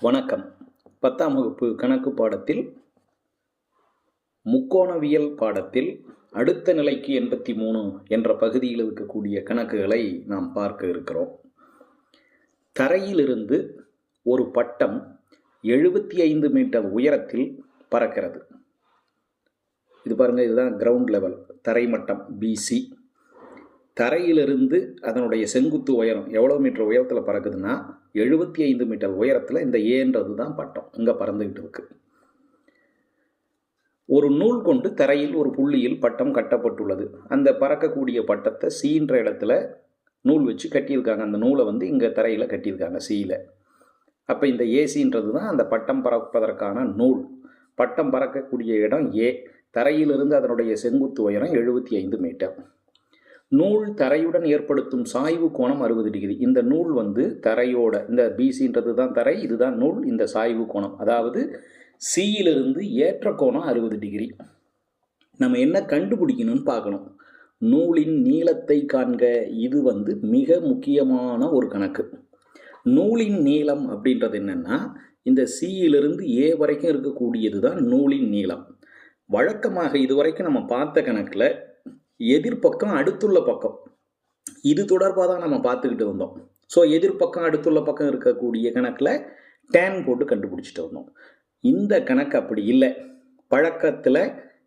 வணக்கம். பத்தாம் வகுப்பு கணக்கு பாடத்தில் முக்கோணவியல் பாடத்தில் அடுத்த நிலைக்கு எண்பத்தி மூணு என்ற பகுதியில் இருக்கக்கூடிய கணக்குகளை நாம் பார்க்க இருக்கிறோம். தரையிலிருந்து ஒரு பட்டம் எழுபத்தி ஐந்து மீட்டர் உயரத்தில் பறக்கிறது. இது பாருங்கள் இதுதான் கிரவுண்ட் லெவல் தரைமட்டம் பிசி தரையிலிருந்து அதனுடைய செங்குத்து உயரம் எவ்வளோ மீட்டர் உயரத்தில் பறக்குதுன்னா எழுபத்தி ஐந்து மீட்டர் உயரத்தில் இந்த ஏன்றது தான் பட்டம். இங்கே பறந்துக்கிட்டு இருக்கு. ஒரு நூல் கொண்டு தரையில் ஒரு புள்ளியில் பட்டம் கட்டப்பட்டுள்ளது. அந்த பறக்கக்கூடிய பட்டத்தை சீன்ற இடத்துல நூல் வச்சு கட்டியிருக்காங்க. அந்த நூலை வந்து இங்கே தரையில் கட்டியிருக்காங்க சீல. அப்போ இந்த ஏசின்றது தான் அந்த பட்டம் பறப்பதற்கான நூல். பட்டம் பறக்கக்கூடிய இடம் ஏ. தரையிலிருந்து அதனுடைய செங்குத்து உயரம் எழுபத்தி ஐந்து மீட்டர். நூல் தரையுடன் ஏற்படுத்தும் சாய்வு கோணம் அறுபது டிகிரி. இந்த நூல் வந்து தரையோட இந்த பிசின்றது தான் தரை இதுதான் நூல் இந்த சாய்வு கோணம். அதாவது சியிலிருந்து ஏற்ற கோணம் அறுபது டிகிரி. நம்ம என்ன கண்டுபிடிக்கணும்னு பார்க்கணும். நூலின் நீளத்தை காண்க இது வந்து மிக முக்கியமான ஒரு கணக்கு. நூலின் நீளம் அப்படின்றது என்னென்னா இந்த சியிலிருந்து ஏ வரைக்கும் இருக்கக்கூடியது தான் நூலின் நீளம். வழக்கமாக இதுவரைக்கும் நம்ம பார்த்த கணக்கில் எதிர்ப்பக்கம் அடுத்துள்ள பக்கம். இது தொடர்பாக தான் நம்ம பார்த்துக்கிட்டு வந்தோம் ஸோ எதிர்ப்பக்கம் அடுத்துள்ள பக்கம் இருக்கக்கூடிய கணக்கில் டேன் போட்டு கண்டுபிடிச்சிட்டு வந்தோம் இந்த கணக்கு அப்படி இல்லை. பழக்கத்தில்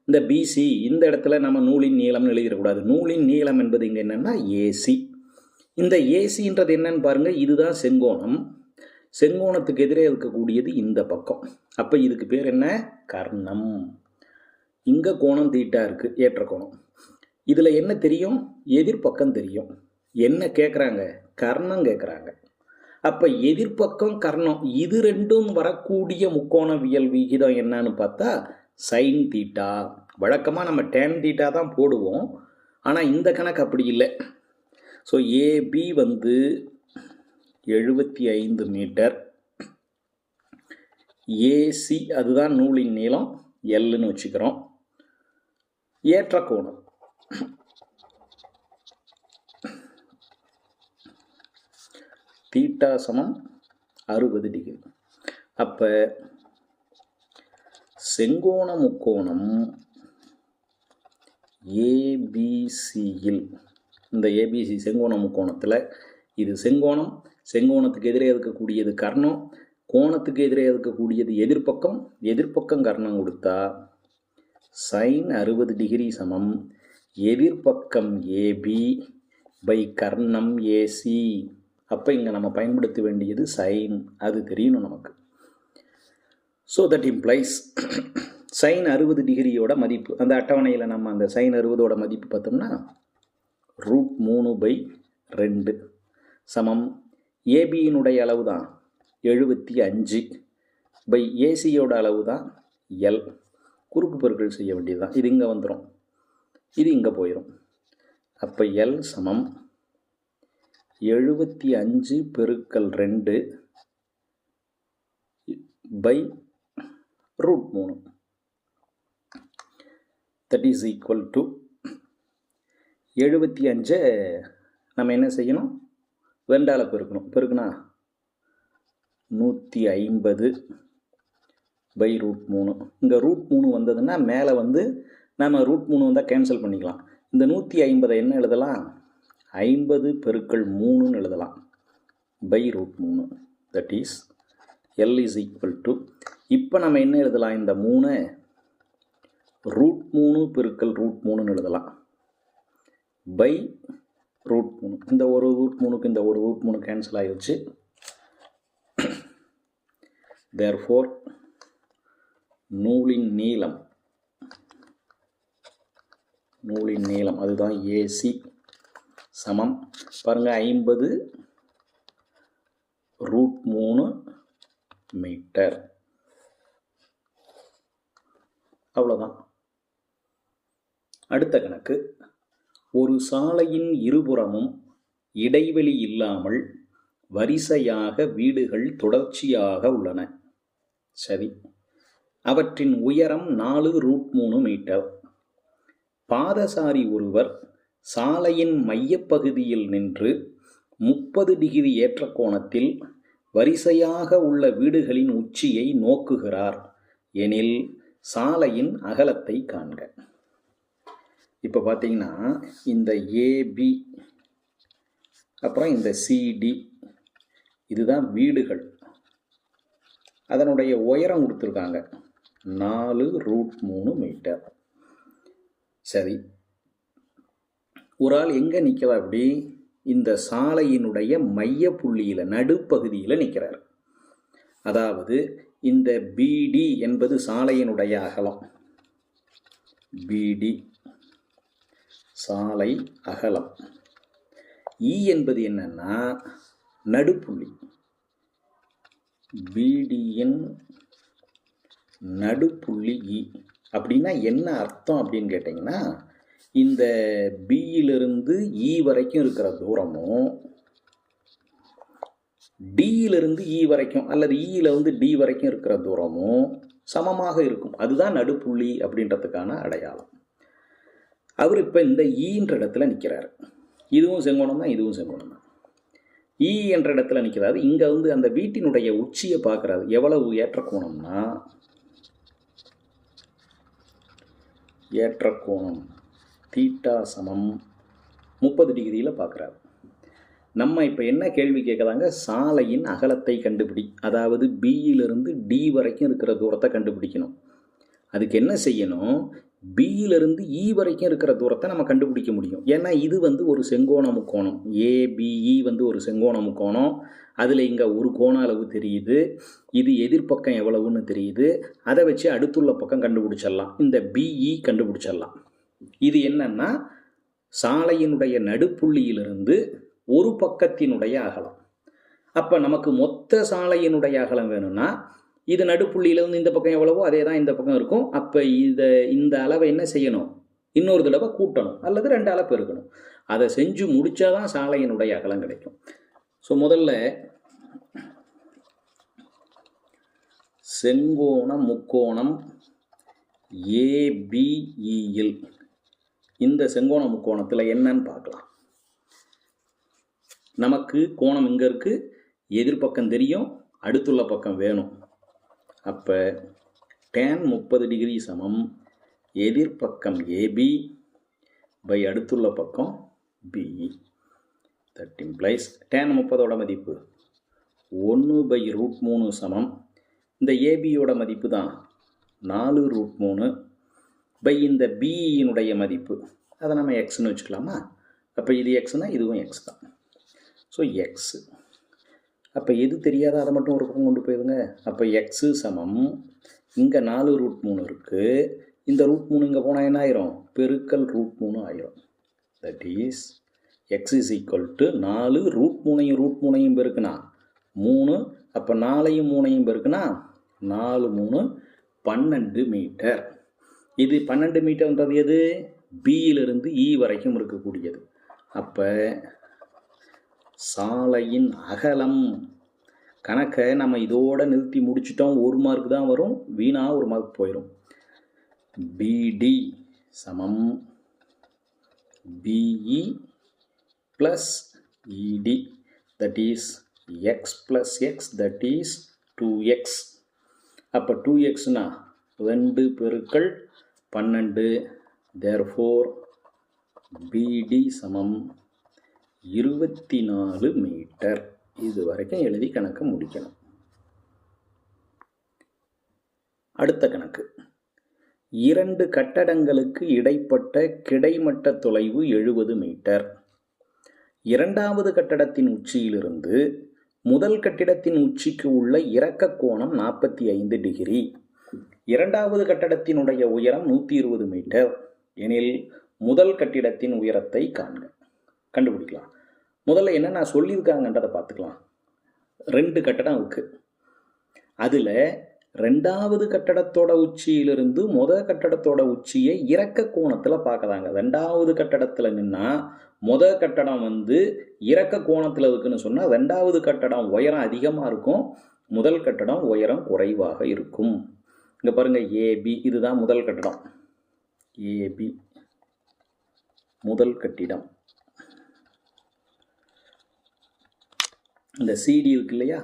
இந்த பிசி இந்த இடத்துல நம்ம நூலின் நீளம்னு எழுதிடக்கூடாது. நூலின் நீளம் என்பது இங்கே என்னென்னா ஏசி இந்த ஏசின்றது என்னன்னு பாருங்கள் இதுதான் செங்கோணம். செங்கோணத்துக்கு எதிரே இருக்கக்கூடியது இந்த பக்கம். அப்போ இதுக்கு பேர் என்ன? கர்ணம். இங்கே கோணம் தீட்டா இருக்குது ஏற்ற கோணம். இதில் என்ன தெரியும்? எதிர்ப்பக்கம் தெரியும். என்ன கேட்குறாங்க கர்ணம் கேட்குறாங்க அப்போ எதிர்ப்பக்கம் கர்ணம் இது ரெண்டும் வரக்கூடிய முக்கோணவியல் விகிதம் என்னன்னு பார்த்தா சைன் தீட்டா வழக்கமாக நம்ம டேன் தீட்டா தான் போடுவோம். ஆனால் இந்த கணக்கு அப்படி இல்லை. ஸோ ஏபி வந்து எழுபத்தி ஐந்து மீட்டர். ஏசி அதுதான் நூலின் நீளம். எல்லுன்னு வச்சுக்கிறோம். ஏற்ற கோணம். தீட்டா சமம் அறுபது டிகிரி அப்போ செங்கோண முக்கோணம் ஏபிசியில் இந்த ஏபிசி செங்கோண முக்கோணத்தில் இது செங்கோணம் செங்கோணத்துக்கு எதிரே இருக்கக்கூடியது கர்ணம் கோணத்துக்கு எதிரே இருக்கக்கூடியது எதிர்ப்பக்கம் எதிர்ப்பக்கம் கர்ணம் கொடுத்தா சைன் அறுபது டிகிரி சமம். எதிர்ப்பக்கம் ஏபி பை கர்ணம் ஏசி. அப்போ இங்கே நம்ம பயன்படுத்த வேண்டியது சைன். அது தெரியணும் நமக்கு. ஸோ தட் இம்ப்ளைஸ் சைன் அறுபது டிகிரியோட மதிப்பு. அந்த அட்டவணையில் நம்ம அந்த சைன் அறுபதோட மதிப்பு பார்த்தோம்னா ரூட் மூணு பை ரெண்டு சமம். ஏபியினுடைய அளவு தான் எழுபத்தி அஞ்சு பை ஏசியோட அளவு தான் எல். குறுக்கு பொருட்கள் செய்ய வேண்டியது தான் இது இங்கே வந்துடும் இது இங்கே போயிடும் அப்போ எல் சமம். எழுபத்தி அஞ்சு பெருக்கல் ரெண்டு பை ரூட் மூணு. தட் இஸ் ஈக்குவல் டு எழுபத்தி அஞ்சை நம்ம என்ன செய்யணும்? ரெண்டால் பெருக்கணும். பெருக்குனா நூற்றி ஐம்பது பை ரூட் மூணு. இங்கே ரூட் மூணு வந்ததுன்னா மேலே வந்து நம்ம ரூட் மூணு வந்தால் கேன்சல் பண்ணிக்கலாம். இந்த நூற்றி ஐம்பதை என்ன எழுதலாம்? ஐம்பது பெருக்கள் மூணுன்னு எழுதலாம். பை ரூட் மூணு. That is L is equal to இப்போ நம்ம என்ன எழுதலாம்? இந்த மூணு ரூட் மூணு பெருக்கல் ரூட் மூணுன்னு எழுதலாம். பை ரூட் மூணு. இந்த ஒரு ரூட் மூணுக்கு இந்த ஒரு ரூட் மூணு கேன்சல் ஆகிடுச்சு தேர் ஃபோர் நூலின் நீளம் நூலின் நீளம் அதுதான் ஏசி சமம். பாருங்கள் ஐம்பது ரூட் மூணு மீட்டர். அவ்வளோதான் அடுத்த கணக்கு. ஒரு சாலையின் இருபுறமும் இடைவெளி இல்லாமல் வரிசையாக வீடுகள் தொடர்ச்சியாக உள்ளன. சரி. அவற்றின் உயரம் நாலு ரூட் மூணு மீட்டர். பாதசாரி ஒருவர் சாலையின் மையப்பகுதியில் நின்று முப்பது டிகிரி ஏற்ற கோணத்தில் வரிசையாக உள்ள வீடுகளின் உச்சியை நோக்குகிறார். எனில் சாலையின் அகலத்தை காண்க. இப்போ பார்த்தீங்கன்னா இந்த ஏபி அப்புறம் இந்த சிடி இதுதான் வீடுகள். அதனுடைய உயரம் கொடுத்துருக்காங்க. நாலு ரூட் மூணு மீட்டர். சரி. ஒரு ஆள் எங்கே நிற்கிறா அப்படி இந்த சாலையினுடைய மைய புள்ளியில் நடுப்பகுதியில் நிற்கிறார் அதாவது இந்த பிடி என்பது சாலையினுடைய அகலம். பிடி சாலை அகலம். இ என்பது என்னன்னா நடுப்புள்ளி. பிடியின் நடுப்புள்ளி இ அப்படின்னா என்ன அர்த்தம் அப்படின்னு கேட்டிங்கன்னா இந்த பியிலிருந்து இ e வரைக்கும் இருக்கிற தூரமும் டியிலிருந்து இ e வரைக்கும் அல்லது e இயில் வந்து டி வரைக்கும் இருக்கிற தூரமும் சமமாக இருக்கும். அதுதான் நடுப்புள்ளி அப்படின்றதுக்கான அடையாளம். அவர் இப்போ இந்த ஈன்ற இடத்துல நிற்கிறார் இதுவும் செங்கோணம் தான் இதுவும் செங்கோணம் தான். ஈ என்ற இடத்துல நிற்கிறாரு இங்கே வந்து அந்த வீட்டினுடைய உச்சியை பார்க்குறாரு. எவ்வளவு ஏற்ற கோணம்னா ஏற்ற கோணம் தீட்டா சமம் முப்பது டிகிரியில் பார்க்குறாரு. நம்ம இப்போ என்ன கேள்வி கேட்குறாங்க? சாலையின் அகலத்தை கண்டுபிடி அதாவது பியிலிருந்து டி வரைக்கும் இருக்கிற தூரத்தை கண்டுபிடிக்கணும். அதுக்கு என்ன செய்யணும்? பியிலிருந்து இ e வரைக்கும் இருக்கிற தூரத்தை நம்ம கண்டுபிடிக்க முடியும். ஏன்னா இது வந்து ஒரு செங்கோண முக்கோணம் ஏபிஇ e வந்து ஒரு செங்கோண முக்கோணம் அதில் இங்கே ஒரு கோண அளவு தெரியுது. இது எதிர்ப்பக்கம் எவ்வளவுன்னு தெரியுது. அதை வச்சு அடுத்துள்ள பக்கம் கண்டுபிடிச்சிடலாம். இந்த பிஇ கண்டுபிடிச்சிடலாம். இது என்னன்னா சாலையினுடைய நடுப்புள்ளியிலிருந்து ஒரு பக்கத்தினுடைய அகலம். அப்போ நமக்கு மொத்த சாலையினுடைய அகலம் வேணும்னா இது நடுப்புள்ளியிலேருந்து இந்த பக்கம் எவ்வளவோ அதே தான் இந்த பக்கம் இருக்கும். அப்போ இதை இந்த அளவை என்ன செய்யணும்? இன்னொரு தடவை கூட்டணும். அல்லது ரெண்டு அளப்பு இருக்கணும். அதை செஞ்சு முடித்தா தான் சாலையினுடைய அகலம் கிடைக்கும். ஸோ முதல்ல செங்கோணம் முக்கோணம் ஏபிஇயில் e இந்த செங்கோண முக்கோணத்தில் என்னன்னு பார்க்கலாம். நமக்கு கோணம் இங்கே இருக்குது எதிர்பக்கம் தெரியும். அடுத்துள்ள பக்கம் வேணும். அப்போ டேன் முப்பது டிகிரி சமம் எதிர்பக்கம் ஏபி பை அடுத்துள்ள பக்கம் பிஇ தட் இம்ப்ளைஸ் டேன் முப்பதோட மதிப்பு. ஒன்று பை ரூட் மூணு சமம். இந்த ஏபியோட மதிப்பு தான் நாலு ரூட் மூணு பை இந்த பிஇனுடைய மதிப்பு. அதை நம்ம எக்ஸ்னு வச்சுக்கலாமா? அப்போ இது எக்ஸ்னால் இதுவும் எக்ஸ் தான். ஸோ எக்ஸு அப்போ எது தெரியாத அதை மட்டும் ஒரு பக்கம் கொண்டு போயிருங்க. அப்போ எக்ஸு சமம். இங்கே நாலு ரூட் மூணு இருக்குது இந்த ரூட் மூணு இங்கே போனால் என்ன ஆயிரும்? பெருக்கல் ரூட் மூணு ஆயிரும். That is X is equal to நாலு ரூட் மூணையும் ரூட் மூணையும் பெருக்குனா மூணு அப்போ நாலையும் மூணையும் பெருக்குனா நாலு மூணு பன்னெண்டு மீட்டர் இது பன்னெண்டு மீட்டர்ன்றது எது? பியிலிருந்து இ e வரைக்கும் இருக்கக்கூடியது. அப்போ சாலையின் அகலம். கணக்கை நம்ம இதோட நிறுத்தி முடிச்சிட்டோம். ஒரு மார்க் தான் வரும். வீணாக ஒரு மார்க் போயிடும் பிடி சமம். BE plus ED that is X plus X that is two X அப்போ டூ எக்ஸ்னா ரெண்டு பெருக்கள் பன்னெண்டு. தேர் ஃபோர் பிடி சமம். இருபத்தி நாலு மீட்டர். இது வரைக்கும் எழுதி கணக்கு முடிக்கணும். அடுத்த கணக்கு. இரண்டு கட்டடங்களுக்கு இடைப்பட்ட கிடைமட்ட தொலைவு எழுபது மீட்டர். இரண்டாவது கட்டடத்தின் உச்சியிலிருந்து முதல் கட்டிடத்தின் உச்சிக்கு உள்ள இறக்க கோணம் நாற்பத்தி ஐந்து டிகிரி. இரண்டாவது கட்டடத்தினுடைய உயரம் நூற்றி இருபது மீட்டர். எனில் முதல் கட்டிடத்தின் உயரத்தை காண்க. கண்டுபிடிக்கலாம். முதல்ல என்னென்ன சொல்லியிருக்காங்கன்றதை பார்த்துக்கலாம். ரெண்டு கட்டடம் இருக்குது அதில் ரெண்டாவது கட்டடத்தோட உச்சியிலிருந்து முத கட்டடத்தோட உச்சியை இறக்க கோணத்தில் பார்க்குறாங்க. ரெண்டாவது கட்டடத்தில் நின்னா முத கட்டடம் வந்து இறக்க கோணத்தில் இருக்குன்னு சொன்னால் ரெண்டாவது கட்டடம் உயரம் அதிகமாக இருக்கும். முதல் கட்டடம் உயரம் குறைவாக இருக்கும். இங்கே பாருங்கள் ஏபி இதுதான் முதல் கட்டடம். ஏபி முதல் கட்டிடம். இந்த சிடி இருக்கு இல்லையா?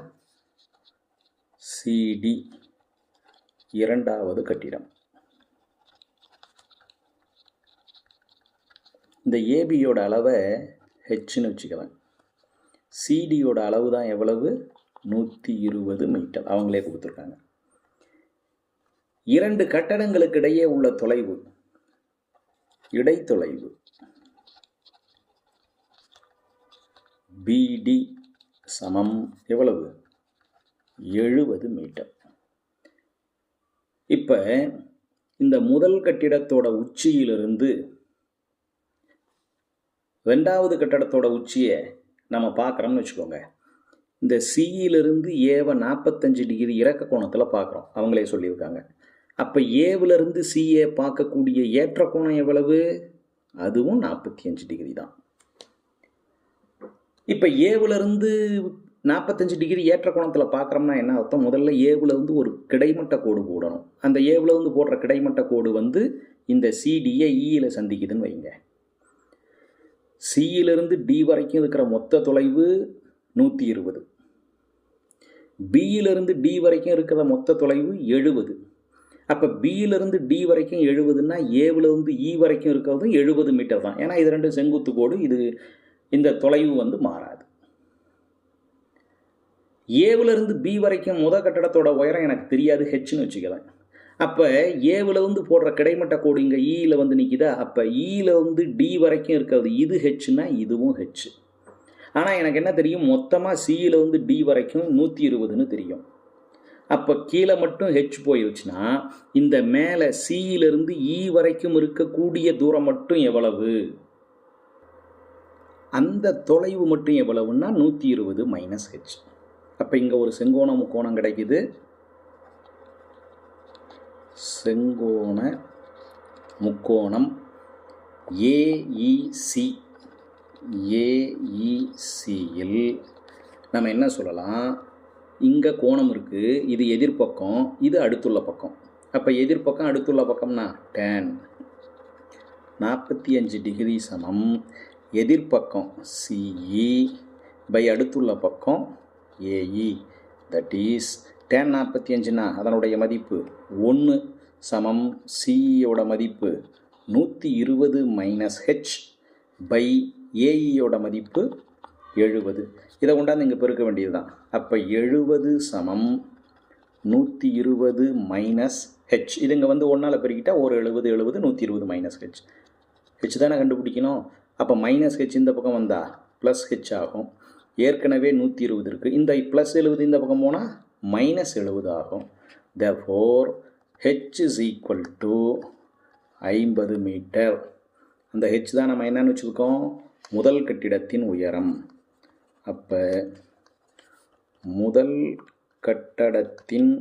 சிடி இரண்டாவது கட்டிடம். இந்த ஏபியோட அளவை ஹெச்னு வச்சுக்கலாம் சிடியோட அளவு தான் எவ்வளவு? நூற்றி இருபது மீட்டர் அவங்களே கொடுத்துருக்காங்க. இரண்டு கட்டடங்களுக்கு இடையே உள்ள தொலைவு இடைத்தொலைவு. பிடி சமம் எவ்வளவு? எழுபது மீட்டர். இப்போ இந்த முதல் கட்டிடத்தோட உச்சியிலிருந்து ரெண்டாவது கட்டடத்தோட உச்சியை நம்ம பார்க்குறோம்னு வச்சுக்கோங்க. இந்த சியிலிருந்து ஏவை நாற்பத்தஞ்சு டிகிரி இறக்க கோணத்தில் பார்க்குறோம். அவங்களே சொல்லியிருக்காங்க. அப்போ ஏவிலிருந்து சிஏ பார்க்கக்கூடிய ஏற்ற கோணம் எவ்வளவு? அதுவும் நாற்பத்தி அஞ்சு டிகிரி தான். இப்போ ஏவுலேருந்து நாற்பத்தஞ்சு டிகிரி ஏற்ற கோணத்தில் பார்க்குறோம்னா என்ன அர்த்தம்? முதல்ல ஏவிலிருந்து ஒரு கிடைமட்ட கோடு போடணும். அந்த ஏவிலிருந்து போடுற கிடைமட்ட கோடு வந்து இந்த சிடியை இயில் e சந்திக்குதுன்னு வைங்க. சியிலிருந்து டி வரைக்கும் இருக்கிற மொத்த தொலைவு நூற்றி இருபது பியிலிருந்து டி வரைக்கும் இருக்கிற மொத்த தொலைவு எழுபது. அப்போ பியிலிருந்து டி வரைக்கும் எழுபதுன்னா ஏவிலிருந்து இ e வரைக்கும் இருக்கிறதும் எழுபது மீட்டர் தான். ஏன்னா இது ரெண்டு செங்குத்து கோடு இது இந்த தொலைவு வந்து மாறாது. ஏவிலிருந்து பி வரைக்கும் முத கட்டடத்தோட உயரம் எனக்கு தெரியாது ஹெச்னு வச்சுக்கலாம் அப்போ ஏவில் வந்து போடுற கிடைமட்ட கோடு இங்கே ஈயில் e வந்து நிற்கிதா அப்போ ஈயில் e வந்து டி வரைக்கும் இருக்கிறது இது ஹெச்னா இதுவும் ஹெச் ஆனால் எனக்கு என்ன தெரியும்? மொத்தமாக சியில் வந்து டி வரைக்கும் நூற்றி இருபதுன்னு தெரியும். அப்போ கீழே மட்டும் ஹெச் போயிடுச்சுன்னா இந்த மேலே சியிலிருந்து இ e வரைக்கும் இருக்கக்கூடிய தூரம் மட்டும் எவ்வளவு? அந்த தொலைவு மட்டும் எவ்வளவுன்னா நூற்றி இருபது மைனஸ் ஹெச் அப்போ இங்கே ஒரு செங்கோண முக்கோணம் கிடைக்குது. செங்கோண முக்கோணம் ஏஇசி ஏஇசியில் நம்ம என்ன சொல்லலாம்? இங்கே கோணம் இருக்குது இது எதிர்பக்கம் இது அடுத்துள்ள பக்கம். அப்போ எதிர்பக்கம் அடுத்துள்ள பக்கம்னா டேன் நாற்பத்தி அஞ்சு டிகிரி சமம். எதிர்பக்கம் சிஇ பை அடுத்துள்ள பக்கம் ஏஇ தட் இஸ் டேன் நாற்பத்தி அஞ்சுனா அதனுடைய மதிப்பு ஒன்று சமம் சிஇயோட மதிப்பு நூற்றி இருபது மைனஸ் ஹெச் பை ஏஇயோட மதிப்பு எழுபது. இதை கொண்டாந்து இங்கே பெருக்க வேண்டியது தான் அப்போ எழுபது சமம் நூற்றி இருபது மைனஸ் ஹெச் இது இங்கே வந்து ஒன்றால் பெருக்கிட்டால் ஒரு எழுபது எழுபது நூற்றி இருபது மைனஸ் ஹெச் ஹெச் தானே கண்டுபிடிக்கணும்? அப்போ மைனஸ் ஹெச் இந்த பக்கம் வந்தால் ப்ளஸ் ஹெச் ஆகும். ஏற்கனவே நூற்றி இருபது இருக்குது இந்த ப்ளஸ் எழுபது இந்த பக்கம் போனால் மைனஸ் எழுபது ஆகும். Therefore H is equal to ஐம்பது மீட்டர் அந்த ஹெச் தான் நம்ம என்னன்னு வச்சுருக்கோம் முதல் கட்டிடத்தின் உயரம். அப்போ முதல் கட்டடத்தின்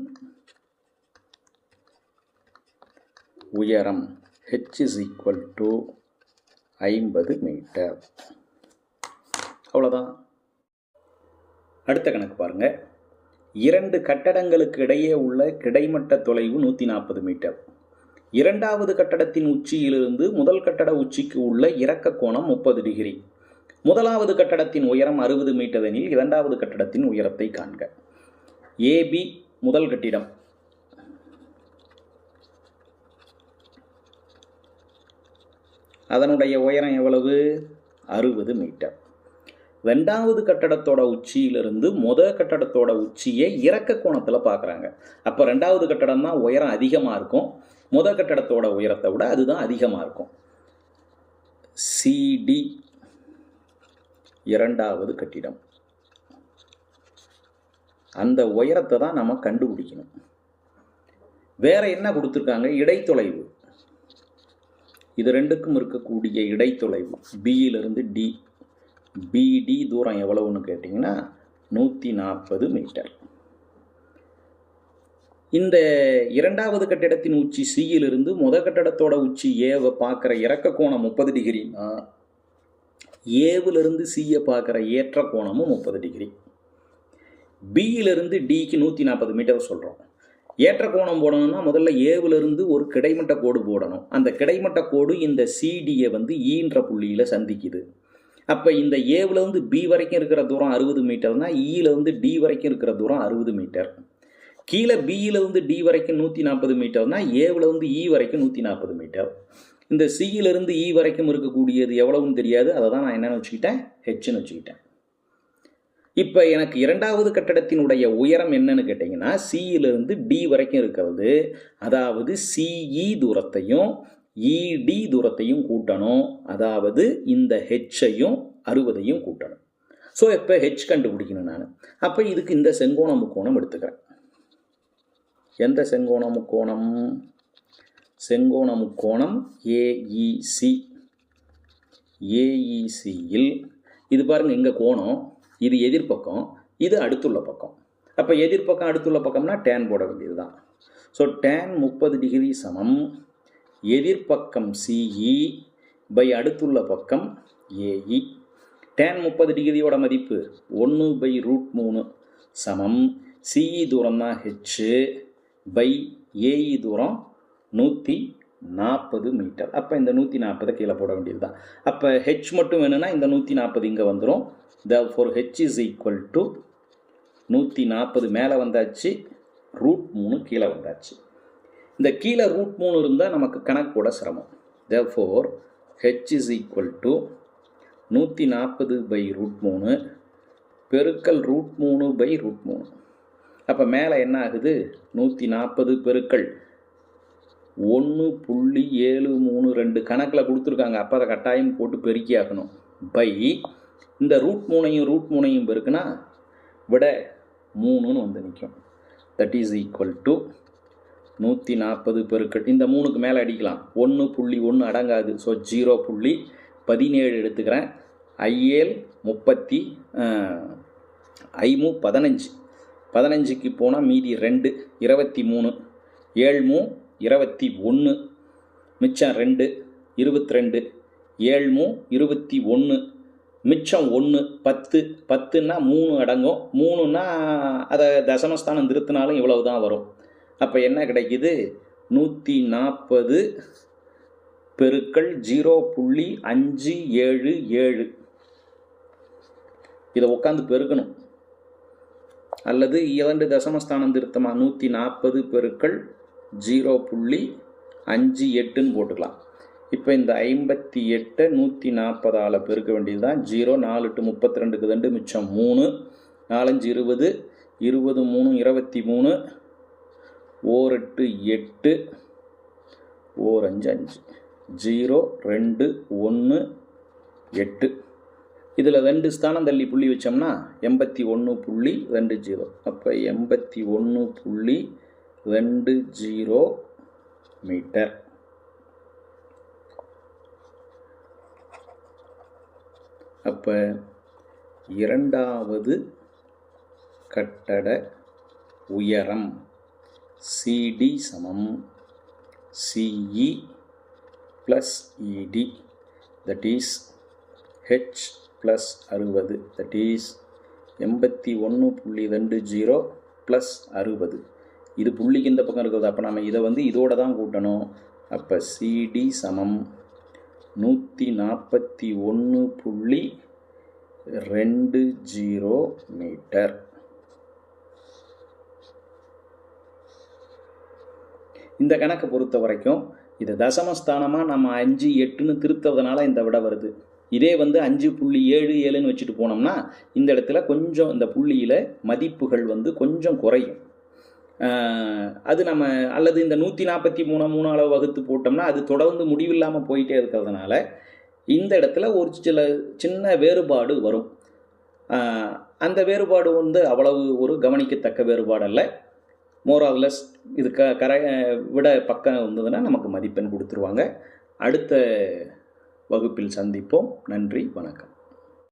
உயரம் ஹெச் இஸ் ஈக்குவல் டு ஐம்பது மீட்டர். அவ்வளோதான் அடுத்த கணக்கு பாருங்கள் இரண்டு கட்டடங்களுக்கு இடையே உள்ள கிடைமட்ட தொலைவு நூற்றி நாற்பது மீட்டர். இரண்டாவது கட்டடத்தின் உச்சியிலிருந்து முதல் கட்டட உச்சிக்கு உள்ள இறக்க கோணம் முப்பது டிகிரி. முதலாவது கட்டடத்தின் உயரம் அறுபது மீட்டர் எனில் இரண்டாவது கட்டடத்தின் உயரத்தை காண்க. ஏபி முதல் கட்டிடம். அதனுடைய உயரம் எவ்வளவு? அறுபது மீட்டர். ரெண்டாவது கட்டடத்தோட உச்சியிலிருந்து முத கட்டடத்தோட உச்சியை இறக்க கோணத்தில் பார்க்குறாங்க அப்போ ரெண்டாவது கட்டடம் தான் உயரம் அதிகமாக இருக்கும். முத கட்டடத்தோட உயரத்தை விட அதுதான் அதிகமாக இருக்கும். சிடி இரண்டாவது கட்டிடம். அந்த உயரத்தை தான் நம்ம கண்டுபிடிக்கணும். வேற என்ன கொடுத்துருக்காங்க? இடைத்தொலைவு. இது ரெண்டுக்கும் இருக்கக்கூடிய இடைத்தொலைவு. பியிலிருந்து டி பிடி தூரம் எவ்வளவுன்னு கேட்டிங்கன்னா நூற்றி நாற்பது மீட்டர். இந்த இரண்டாவது கட்டிடத்தின் உச்சி சியிலிருந்து முத கட்டடத்தோட உச்சி ஏவை பார்க்குற இறக்க கோணம் முப்பது டிகிரினா ஏவிலிருந்து சியை பார்க்குற ஏற்ற கோணமும் முப்பது டிகிரி. பியிலிருந்து டிக்கு நூற்றி நாற்பது மீட்டர் சொல்கிறோம் ஏற்ற கோணம் போடணும்னா முதல்ல ஏவிலிருந்து ஒரு கிடைமட்ட கோடு போடணும். அந்த கிடைமட்ட கோடு இந்த சிடியை வந்து e ஈன்ற புள்ளியில் சந்திக்குது. அப்போ இந்த ஏவிலேருந்து பி வரைக்கும் இருக்கிற தூரம் அறுபது மீட்டர்னா ஈயிலேருந்து டி வரைக்கும் இருக்கிற தூரம் அறுபது மீட்டர். கீழே பியிலேருந்து டி வரைக்கும் நூற்றி நாற்பது மீட்டர்னா ஏவிலேருந்து இ e வரைக்கும் நூற்றி நாற்பது மீட்டர். இந்த சியிலிருந்து இ e வரைக்கும் இருக்கக்கூடியது எவ்வளவுன்னு தெரியாது. அதை தான் நான் என்னென்னு வச்சுக்கிட்டேன்? ஹெச்னு வச்சுக்கிட்டேன். இப்போ எனக்கு இரண்டாவது கட்டடத்தினுடைய உயரம் என்னன்னு கேட்டிங்கன்னா சியிலிருந்து டி வரைக்கும் இருக்கிறது. அதாவது சிஇ தூரத்தையும் இடி தூரத்தையும் கூட்டணும். அதாவது இந்த ஹெச்சையும் அறுபதையும் கூட்டணும். ஸோ இப்போ ஹெச் கண்டுபிடிக்கணும் நான். அப்போ இதுக்கு இந்த செங்கோண முக்கோணம் எடுத்துக்கிறேன். எந்த செங்கோண முக்கோணம்? செங்கோண முக்கோணம் ஏஇசி ஏஇசியில் இது பாருங்கள் இங்கே கோணம். இது எதிர்பக்கம் இது அடுத்துள்ள பக்கம். அப்போ எதிர்பக்கம் அடுத்துள்ள பக்கம்னா டேன் போட வேண்டியது தான் ஸோ டேன் முப்பது டிகிரி சமம். எதிர்பக்கம் சிஇ பை அடுத்துள்ள பக்கம் ஏஇ டேன் முப்பது டிகிரியோட மதிப்பு ஒன்று பை ரூட் மூணு சமம். சிஇ தூரம் தான் ஹெச்சு பை ஏஇ தூரம் நூற்றி நாற்பது மீட்டர். அப்போ இந்த நூற்றி நாற்பதை கீழே போட வேண்டியது தான் அப்போ ஹெச் மட்டும் வேணும்னா இந்த நூற்றி நாற்பது இங்கே வந்துடும் therefore H is equal to நூற்றி நாற்பது மேலே வந்தாச்சு. ரூட் மூணு கீழே வந்தாச்சு. இந்த கீழே ரூட் மூணு இருந்தால் நமக்கு கணக்கு போட சிரமம். Therefore H is equal to நூற்றி நாற்பது பை ரூட் மூணு பெருக்கல் ரூட் மூணு பை ரூட் மூணு. அப்போ மேலே என்ன ஆகுது? நூற்றி நாற்பது பெருக்கல். ஒன்று புள்ளி ஏழு மூணு ரெண்டு கணக்கில் கொடுத்துருக்காங்க. அப்போ அதை கட்டாயம் போட்டு பெருக்கி ஆகணும் பை இந்த ரூட் மூணையும் ரூட் மூணையும் பெருக்குன்னா விட மூணுன்னு வந்து நிற்கும் தட் இஸ் ஈக்குவல் டு நூற்றி நாற்பது பெருக்கள் இந்த மூணுக்கு மேலே அடிக்கலாம். ஒன்று புள்ளி ஒன்று அடங்காது. ஸோ ஜீரோ புள்ளி பதினேழு எடுத்துக்கிறேன். ஐஏல் முப்பத்தி ஐமு பதினஞ்சு. பதினஞ்சுக்கு போனால் மீதி ரெண்டு இருபத்தி மூணு. ஏழ்மு இருபத்தி ஒன்று மிச்சம் ரெண்டு இருபத்தி ரெண்டு ஏழ்மு இருபத்தி ஒன்று மிச்சம் ஒன்று பத்து பத்துன்னா மூணு அடங்கும். மூணுன்னா அதை தசமஸ்தானம் திருத்தினாலும் இவ்வளவு தான் வரும். அப்போ என்ன கிடைக்குது? நூற்றி நாற்பது பெருக்கள் ஜீரோ புள்ளி அஞ்சு ஏழு ஏழு. இதை உட்காந்து பெருக்கணும். அல்லது இரண்டு தசமஸ்தானம் திருத்தமாக நூற்றி நாற்பது பெருக்கள் ஜீரோ புள்ளி அஞ்சு எட்டுன்னு போட்டுக்கலாம். இப்போ இந்த ஐம்பத்தி எட்டை நூற்றி நாற்பதால் பெருக்க வேண்டியது தான் ஜீரோ நாலு டு முப்பத்தி ரெண்டுக்கு ரெண்டு மிச்சம் மூணு. நாலஞ்சு இருபது இருபது மூணு இருபத்தி மூணு. ஓர் எட்டு எட்டு ஓர் அஞ்சு அஞ்சு. ஜீரோ ரெண்டு ஒன்று எட்டு. இதில் ரெண்டு ஸ்தானம் தள்ளி புள்ளி வச்சோம்னா எண்பத்தி ஒன்று புள்ளி ரெண்டு ஜீரோ. அப்போ எண்பத்தி ஒன்று புள்ளி ரெண்டு ஜீரோ மீட்டர். அப்போ இரண்டாவது கட்டட உயரம் சிடி சமம். CE plus ED that is H plus அறுபது தட் இஸ் எண்பத்தி ஒன்று புள்ளி ரெண்டு ஜீரோ ப்ளஸ் அறுபது. இது புள்ளிக்கு இந்த பக்கம் இருக்கிறது. அப்போ நம்ம இதை வந்து இதோட தான் கூட்டணும். அப்போ சிடி சமம். நூற்றி நாற்பத்தி ஒன்று புள்ளி ரெண்டு ஜீரோ மீட்டர். இந்த கணக்கை பொறுத்த வரைக்கும் இது தசமஸ்தானமாக நம்ம அஞ்சு எட்டுன்னு திருத்ததுனால இந்த விட வருது. இதே வந்து அஞ்சு புள்ளி ஏழு ஏழுன்னு வச்சுட்டு போனோம்னா இந்த இடத்துல கொஞ்சம் இந்த புள்ளியில் மதிப்புகள் வந்து கொஞ்சம் குறையும். அது நம்ம அல்லது இந்த நூற்றி நாற்பத்தி மூணு மூணு அளவு வகுத்து போட்டோம்னா அது தொடர்ந்து முடிவில்லாமல் போயிட்டே இருக்கிறதுனால இந்த இடத்துல ஒரு சில சின்ன வேறுபாடு வரும். அந்த வேறுபாடு வந்து அவ்வளவு ஒரு கவனிக்கத்தக்க வேறுபாடு அல்ல. மோரார்லெஸ் இது க கரை விட பக்கம் இருந்ததுன்னா நமக்கு மதிப்பெண் கொடுத்துருவாங்க. அடுத்த வகுப்பில் சந்திப்போம். நன்றி வணக்கம்.